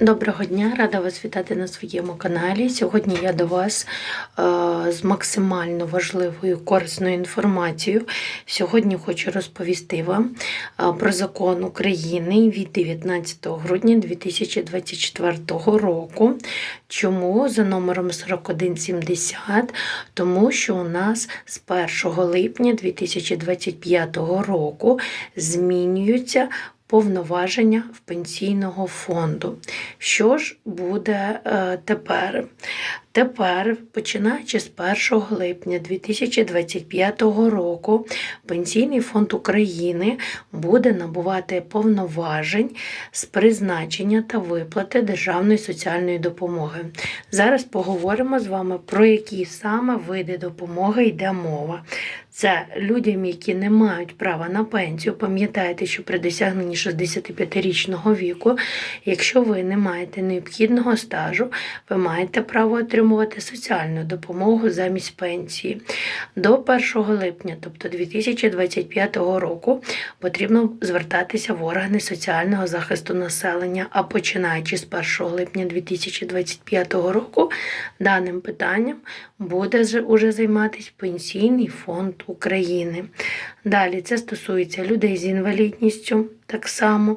Доброго дня, рада вас вітати на своєму каналі. Сьогодні я до вас е, з максимально важливою корисною інформацією. Сьогодні хочу розповісти вам е, про закон України від 19 грудня 2024 року. Чому за номером 4170? Тому що у нас з 1 липня 2025 року змінюються повноваження в пенсійного фонду. Що ж буде е, тепер? Тепер, починаючи з 1 липня 2025 року, Пенсійний фонд України буде набувати повноважень з призначення та виплати державної соціальної допомоги. Зараз поговоримо з вами про які саме види допомоги йде мова. Це людям, які не мають права на пенсію. Пам'ятайте, що при досягненні 65-річного віку, якщо ви не маєте необхідного стажу, ви маєте право отримувати соціальну допомогу замість пенсії. До 1 липня, тобто 2025 року, потрібно звертатися в органи соціального захисту населення, а починаючи з 1 липня 2025 року, даним питанням буде вже- займатися Пенсійний фонд України. Далі це стосується людей з інвалідністю, так само,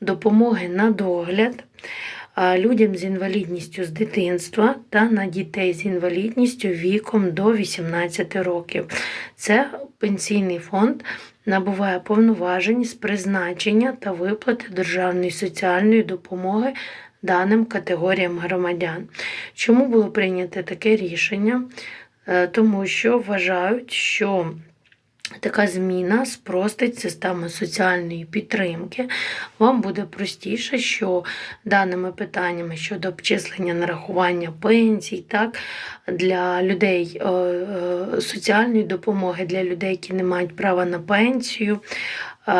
допомоги на догляд. Людям з інвалідністю з дитинства та на дітей з інвалідністю віком до 18 років. Це пенсійний фонд набуває повноважень з призначення та виплати державної соціальної допомоги даним категоріям громадян. Чому було прийнято таке рішення? Е, Тому що вважають, що така зміна спростить систему соціальної підтримки. Вам буде простіше, що даними питаннями щодо обчислення нарахування пенсій, так, для людей е, е, соціальної допомоги, для людей, які не мають права на пенсію, е,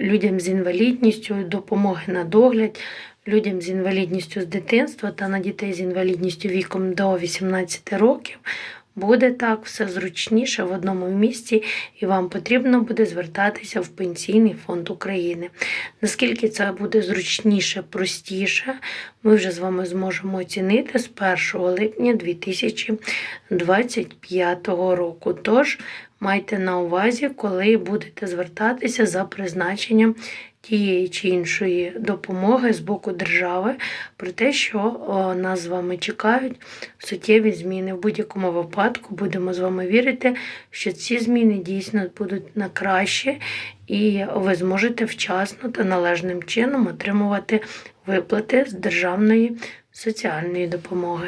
людям з інвалідністю, допомоги на догляд. Людям з інвалідністю з дитинства та на дітей з інвалідністю віком до 18 років буде так все зручніше в одному місці, і вам потрібно буде звертатися в Пенсійний фонд України. Наскільки це буде зручніше, простіше, ми вже з вами зможемо оцінити з 1 липня 2025 року. Тож майте на увазі, коли будете звертатися за призначенням тієї чи іншої допомоги з боку держави про те, що нас з вами чекають суттєві зміни. В будь-якому випадку будемо з вами вірити, що ці зміни дійсно будуть на краще, і ви зможете вчасно та належним чином отримувати виплати з державної соціальної допомоги.